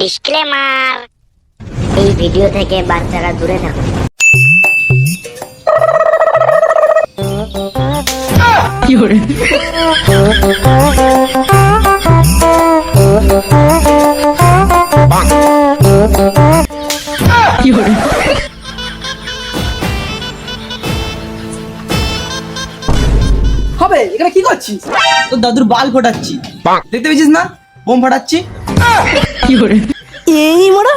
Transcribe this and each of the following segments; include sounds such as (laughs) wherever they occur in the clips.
Disclaimer এই video থেকে বাচ্চারা দূরে থাকুন হবে এখানে কি করছিস? তোর দাদুর বাল ফোটাচ্ছি। দেখতে পেয়েছিস না? বোম ফাটাচ্ছি। কি করে? এই মারা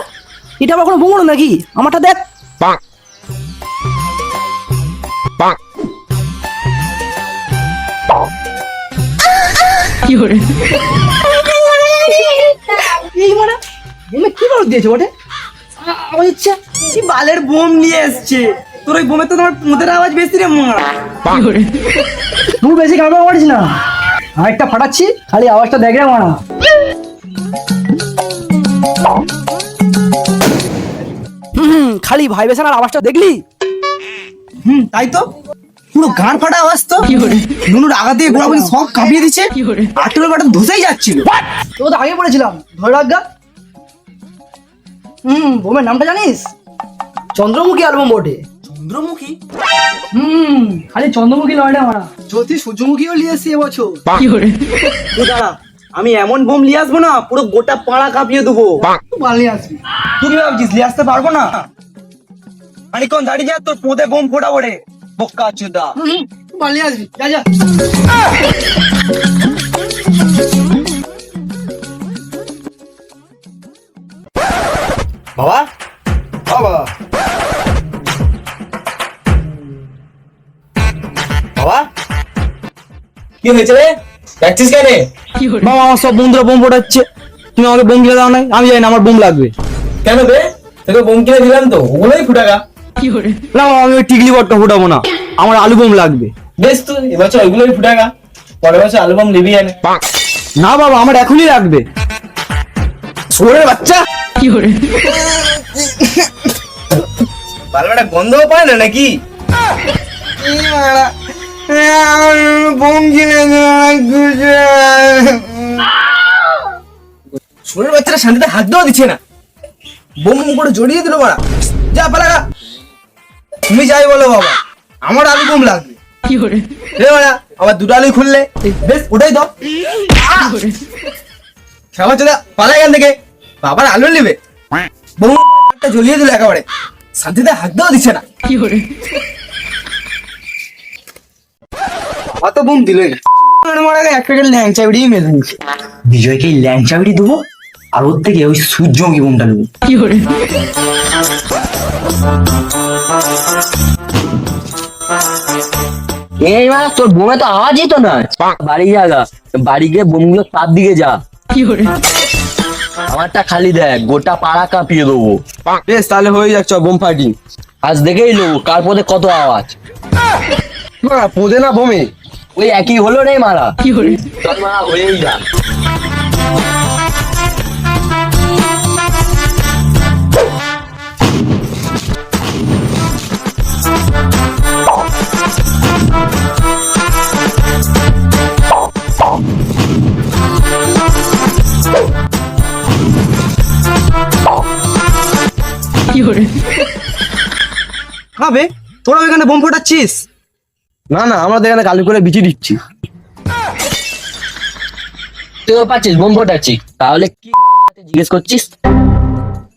এটা আবার কোনো বোমড়ো নাকি? আমারটা দেখ। এই মারা বোমে কি বারুদ দিয়েছে বটে? আমার ইচ্ছা কি বালের বোম নিয়ে এসছে। তোর ওই বোমে তো তোমার মুদের আওয়াজ বেশি রে মারা। তুই বেশি কামড়া মারিস না। আরেকটা ফাটাচ্ছি খালি আওয়াজটা দেখ রে মারা হুম খালি ভাইবেশন আর আওয়াজটা দেখলি? হুম তাই তো। পুরো গান ফাটা আওয়াজ তো। নুনুর আগা দিয়ে গোড়া বলি সব কাঁপিয়ে দিচ্ছে। আটুর বাটা ধসেই যাচ্ছিল। তো তো আগে পড়েছিলাম ধরে রাখগা হুম বোমের নামটা জানিস? চন্দ্রমুখী অ্যালবাম বটে। চন্দ্রমুখী? হুম খালি চন্দ্রমুখী না মারা। জ্যোতি সূর্যমুখীও নিয়ে এসছি এবছর তুই দাঁড়া আমি এমন বোম নিয়ে আসব না পুরো গোটা পাড়া কাঁপিয়ে দেবো। তুই বাল নিয়ে আসবি। তুই কি ভাবছিস নিয়ে আসতে পারব না? খানিক্ষণ দাঁড়িয়ে যা তোর পোঁদে বোম ফোটাবো রে। বোকা চুদা বাল নিয়ে আসবি। যা যা। কি হয়েছে রে? যাচ্ছিস কেন? বাবা আমার সব বন্ধুরা বোম ফোটাচ্ছে। তুমি আমাকে বোম কিনে দাও না আমি জানি না আমার বোম লাগবে। কেন বে? তোকে বোম কিনে দিলাম তো ওগুলোই ফুটাকা না আমি ওই টিকলি বটটা ফোটাবো না। আমার আলু বোম লাগবে। বেশ তো এবছর ওইগুলোই ফুটাকা পরের বছর আলু বোম নিবি এনে। না বাবা আমার এখনই লাগবে। সোরের বাচ্চা। পালবাটা গন্ধও পায় না নাকি? সোনের বাচ্চারা শান্তিতে হাত দেওয়া দিচ্ছে না। বোম বোম করে জড়িয়ে দিল মারা। যা পালাগা তুমি যাই বলো বাবা। আমার আলু বোম লাগবে। রে মারা আবার দুটো আলুই খুললে। বেশ ওটাই দাও। খাবার চলে পালা এখান থেকে। বাবার আলু নেবে। বোম জ্বলিয়ে দিল একেবারে। শান্তিতে হাত দেওয়া দিচ্ছে না। অত বোম দিলই না। আমার আগে এক প্যাকেট ল্যাংচা উড়িয়ে মেরে দিয়েছে। বিজয়কে ল্যাংচা বিড়ি দেবো আর ওর থেকে ওই সূর্যমুখী বোমটা নেব। এই মা তোর বোমে তো আওয়াজই তো না বাড়ি যা গা। বাড়ি গিয়ে বোমগুলো তার দিকে যা। কি করে? আমারটা খালি দেখ গোটা পাড়া কাঁপিয়ে দেবো। বেশ তাহলে হয়ে যাচ্ছে বোম ফাইটিং আজ দেখেই লো কার পথে কত আওয়াজ। না পোদে না বোমে। ওই একই হলো রে মারা কি চল মারা হয়েই যা। হবে তোরা এখানে বোম ফোটাচ্ছিস? না না আমরা তো এখানে কালি করে বিচি দিচ্ছি। তুইও পাচ্ছিস বোম ফোটাচ্ছি। তাহলে কি জিজ্ঞেস করছিস?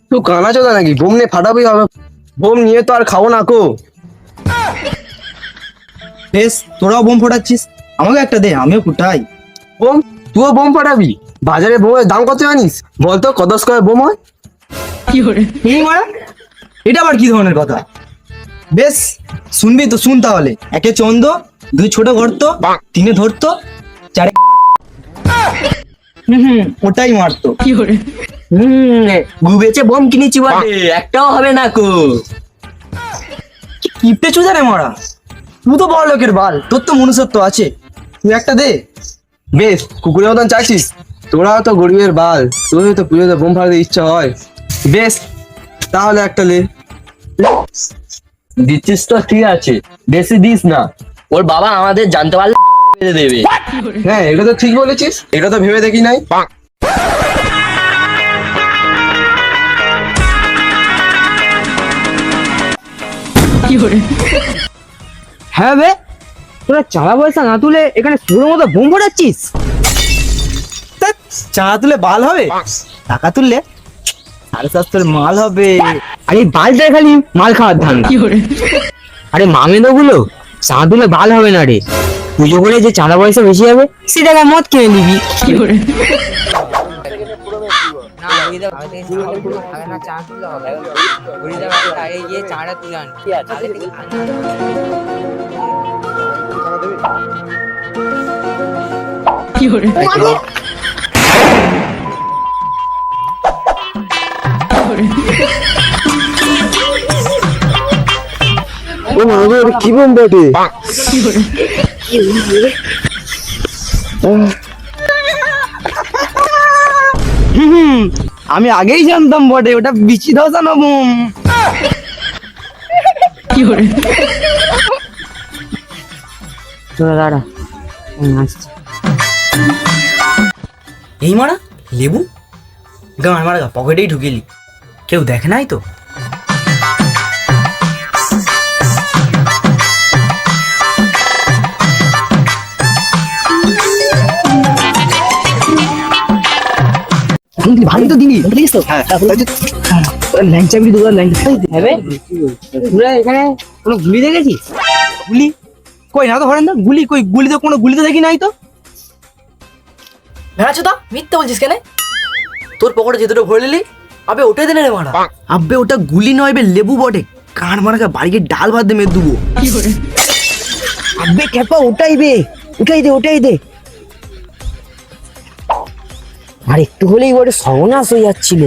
তুই কানা চোদা নাকি? বোম নিয়ে ফাটাবি হবে বোম নিয়ে তো আর খাব না কো। বেশ তোরাও বোম ফোটাচ্ছিস। আমাকে একটা দে আমিও ফুটাই। বোম? তুইও বোম ফাটাবি? বাজারে বোমের দাম কত জানিস? বলতো কত স্কোয়ার বোম হয়? এই মারা এটা আবার কি ধরনের কথা? বেশ শুনবি তো শুন তাহলে। একে চন্দ দুই ছোট গর্ত তিনে ধরতো চারে হুম হুম। ওটাই মারতো। হম গুবেছে বোম কিনেছি বটে একটাও হবে না কো। কিপটে চুদা রে মারা। তুই তো বড় লোকের বাল তোর তো মনুষ্যত্ব আছে। তুই একটা দে। বেশ কুকুরের মতন চাইছিস। তোরাও তো গরিবের বাল তোর তো পুজোতে বোম ফাটাতে ইচ্ছা হয়। বেশ তাহলে একটা লে। দিচ্ছিস তো ঠিক আছে। বেশি দিস না। ওর বাবা আমাদের জানতে পারলে দেবে। হ্যাঁ এটা তো ঠিক বলেছিস। এটা তো ভেবে দেখি নাই। হ্যাঁ বে তোরা চালা পয়সা না তুলে এখানে সুরের মতো বোম ফোটাচ্ছিস? চাঁদা তুলে বাল হবে? টাকা তুললে সাড়ে সাতশোর মাল হবে। আরে বালটায় খালি মাল খাওয়ার ধান। আরে মামেদো গুলো চাঁদা তুলে বাল হবে না রে। পুজো করে যে চাঁদা পয়সা বেশি হবে সে টাকা মদ কিনে নিবি। কি বোম বটে? হুম, আমি আগেই জানতাম বটে ওটা বিচি ধসানো বোম। তোরা দাঁড়া আমি এই মারা লেবু? গান মারা পকেটেই ঢুকেলি কেউ দেখে নাই তো? ভাই তো দিবি বুঝলিস তো? হ্যাঁ। ল্যাংচা বিড়ি দোকান ল্যাংচা হবে তোরা এখানে কোনো গুলি দেখেছিস? গুলি? কই না তো হরেন না গুলি কই গুলি তো কোনো গুলি তো দেখি নাই তো? ভেড়াচ্ছ তো মিথ্যে বলছিস কেন? তোর পকেটে যে দুটো ভরে নিলি আবে ওটাই দিলে রে মারা। আব্বে ওটা গুলি নয় বে লেবু বটে। কান মারা বাড়িকে ডাল ভাত দেবো। খেপা ওটাই বে। ওটাই দে ওটাই দে। আর একটু হলেই ওটা সর্বনাশ হয়ে যাচ্ছিল।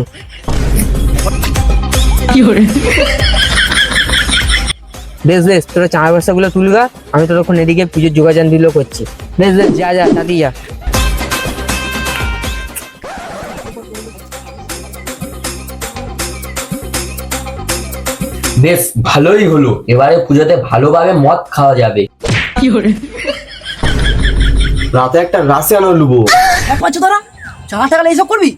বেশ বেশ তোরা চাঁদা ব্যবসাগুলো তুলগা আমি তোর এদিকে পুজোর যোগাযান দিল করছি। বেশ বেশ যা যা তাড়াতাড়ি যা। বেশ ভালোই হলো। এবারে পুজোতে ভালোভাবে মদ খাওয়া যাবে। রাতে একটা রাশিয়ান লুবো। পাচ্ছ তোরা চার টাকা এইসব করবি?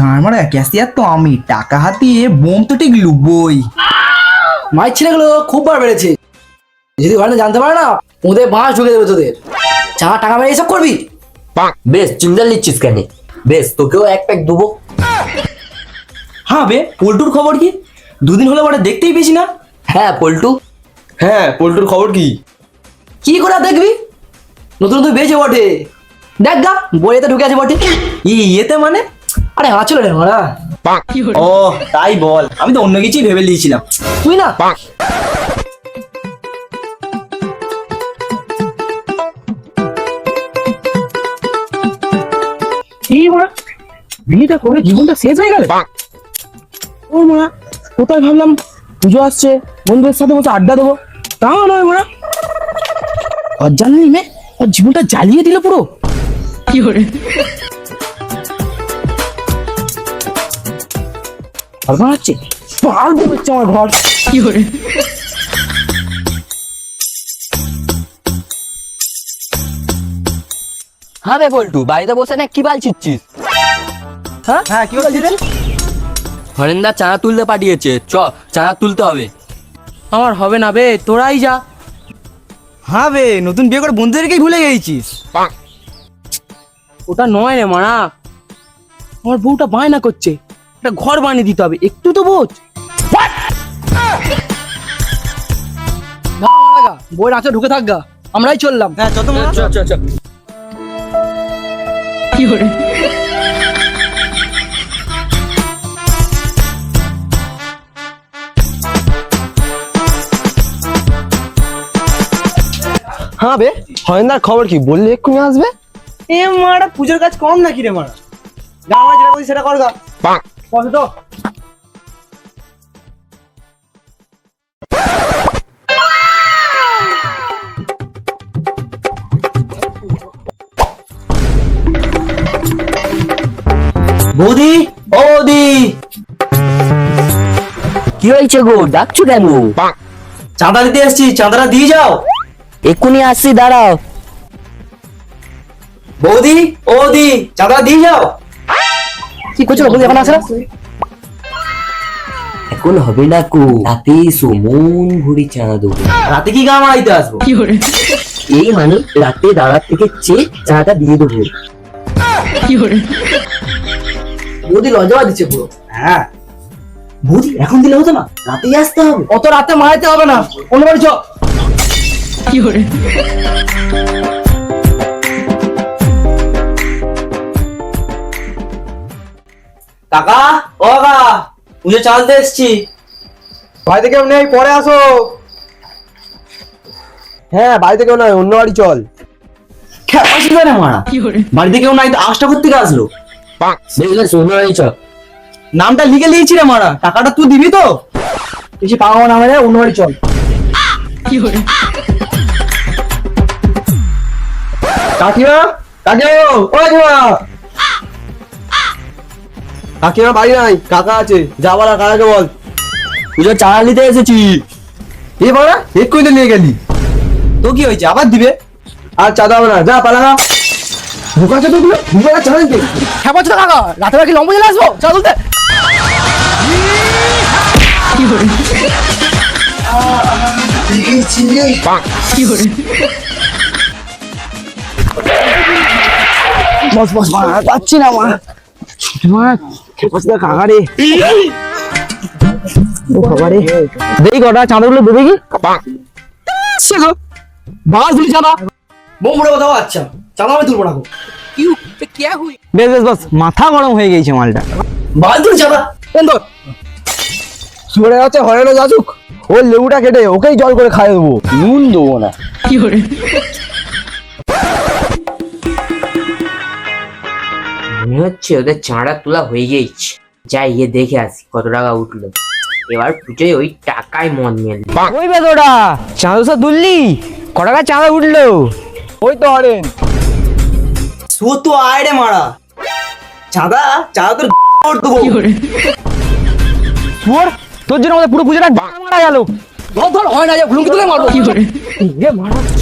গান মারা ক্যাশিয়ার তো আমি টাকা হাতিয়ে বোম তো ঠিক লুবই। মায়ের ছেলেগুলো খুব বার বেড়েছে। যদি ঘরে জানতে পারে না ওদের বাঁশ ঢুকে দেবে তোদের। চার টাকা মেরে এইসব করবি? বেশ চিন্তা নিচ্ছিস কেন? বেশ তোকেও এক প্যাক দেবো। হ্যাঁ বে পল্টুর খবর কি? দুদিন হলো বটে দেখতেই পেয়েছি না? হ্যাঁ পল্টু। হ্যাঁ পল্টুর খবর কি? কি করে দেখবি? নতুন নতুন বেঁচে বটে। দেখ গা বইয়েতে ঢুকে আছে বটে। ই ইয়েতে মানে? আরে আচলে রে মারা। ও তাই বল। আমি তো অন্য কিছুই ভেবে নিয়েছিলাম। তুই না। কি মারা বিয়েটা করে জীবনটা শেষ হয়ে গেল? ও মারা কোথায় ভাবলাম? পুজো আসছে বন্ধুদের সাথে বসে আড্ডা দেবো। তাও নয় মারা। অজ্জানি মে ওর জীবনটা জ্বালিয়ে দিল পুরো। কি করে? ঘর পারব হচ্ছে আমার ঘর। কি করে? হ্যাঁ রে পল্টু বাড়িতে বসে না কি বাল ছিচ্ছিস হ্যাঁ? কি বলছিস হরেন্দা চাঁদা তুলতে পাঠিয়েছে। চ চাঁদা তুলতে হবে। আমার হবে না বে তোরাই যা। হ্যাঁ বে নতুন বিয়ে করে বন্ধুদেরকেই ভুলে গেছিস? ওটা নয় রে মারা। আমার বউটা বায়না করছে। একটা ঘর বানিয়ে দিতে হবে একটু তো বোঝ। বই রাতে ঢুকে থাকগা আমরাই চললাম। হ্যাঁ যত মনে চ। চ হ্যাঁ বে হরেন্দার খবর কি? বললে এক্ষুনি আসবে? এ মারা পুজোর কাজ কম নাকি রে মারা? যা আমরা যেটা বলছি সেটা কর গা। বসে তো। বৌদি? ও বৌদি! কি হয়েছে গো? ডাকছো কেন? চাঁদা দিতে এসছি চাঁদাটা দিয়ে যাও। এক্ষুনি আসছি দাঁড়াও। বৌদি ও বৌদি চাঁদা দিয়ে যাও। কি করছ বলি এখন আসা এখন হবে না কো রাতে এসো মন ভরি চাঁদা দেবো রাতে কি গা মারাইতে আসব? এই মানে রাতে দাঁড়ার থেকে চেয়ে চাঁদাটা দিয়ে দেবো। বৌদি লজ্জা দিচ্ছে পুরো। হ্যাঁ। বৌদি এখন দিলে হতো না? রাতেই আসতে হবে। অত রাতে মারাইতে হবে না। অন্য বাড়ি কাকা ও কাকা পুজো চালতে এসছি। বাড়িতে কেউ নেই? পরে আসো। হ্যাঁ বাড়িতে কেউ নয় অন্য বাড়ি চল। খেপাসি মারা বাড়িতে কেউ নাই তো আশটা করতে আসলো। অন্য বাড়ি চল। নামটা লিখে দিয়েছি রে মারা টাকাটা তুই দিবি তো? বেশি পাওয়া না মানে অন্য বাড়ি চল। কাকিমা? কাকিমা ও কাকিমা। কাকিমা বাড়ি নাই কাকা আছে। যা বলা কাকাকে বল। পুজো চাঁদা নিতে এসেছি। এ বাড়া এক্ষুনি তো নিয়ে গেলি। তো কি হয়েছে? আবার দিবে? আর চাঁদা হবে না। যা পালা না। ঢোকা চাঁদা গুলো ঢুকে চাঁদা দিতে হ্যাঁ বলছো কাকা রাতে বাকি লম্বা জেলে আসব? চল তুলতে বস বস মা পাচ্ছি না মা। মা কাকা রে ও বাবা রে চাঁদাগুলো দেবে কি? বাস দিলি চাঁদা। আচ্ছা চাঁদা আমি তুলবো না গো। বেশ বেশ বাস মাথা গরম হয়ে গেছে মালটা। বাল তুলি চাঁদা। বন্ধ শুয়ে আছে হরেনো যাচুক ওই লেবুটা কেটে ওকেই জল করে খাইয়ে দেবো। নুন দেবো না। মনে হচ্ছে ওদের চাঁড়া তোলা হয়ে গেছে। যাই গিয়ে দেখে আসি কত টাকা উঠল। এবার পুজোয় ওই টাকায় মন মেললি ওই চাঁদা সব দুললি ক টাকা চাঁদা উঠল? ওই তো হরেন তো আয় রে মারা। চাঁদা চাঁদা তোর (laughs) দেবো। তোর তোর জন্য আমাদের পুরো পুজোটা (laughs) মারা গেল। ধর ধর হয় না যে ভুলুকি তুলে মারবো। কি করে?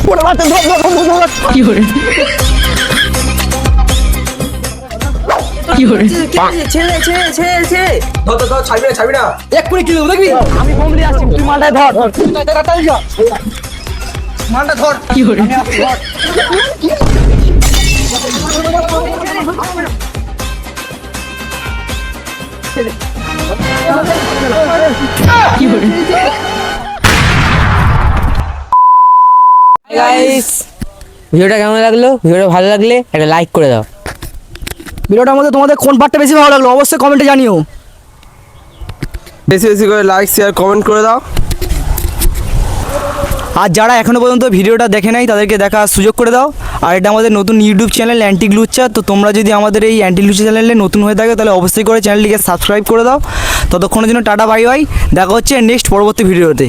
ওরে মারতে ধর ধর ধর ধর, ধর ধর ধর ধর ছাড়বি না ছাড়বি না। এক্ষুনি কি দেখবি আমি বোম দিয়ে আসছি তুই মালটায় ধর। তাড়াতাড়ি যা মানটা ধর। গাইস ভিডিওটা কেমন লাগল? ভিডিওটা ভালো লাগলে একটা লাইক করে দাও। ভিডিওটার মধ্যে তোমাদের কোন পার্টটা বেশি ভালো লাগল অবশ্যই কমেন্টে জানিও। বেশি বেশি করে লাইক শেয়ার কমেন্ট করে দাও। আর যারা এখনও পর্যন্ত ভিডিওটা দেখে নাই তাদেরকে দেখার সুযোগ করে দাও। আর এটা আমাদের নতুন ইউটিউব চ্যানেল অ্যান্টি গ্লুচা তো তোমরা যদি আমাদের এই অ্যান্টি গ্লুচা চ্যানেলে নতুন হয়ে থাকে তাহলে অবশ্যই করে চ্যানেলটিকে সাবস্ক্রাইব করে দাও। ততক্ষণের জন্য টাটা বাই বাই দেখা হচ্ছে নেক্সট পরবর্তী ভিডিওতে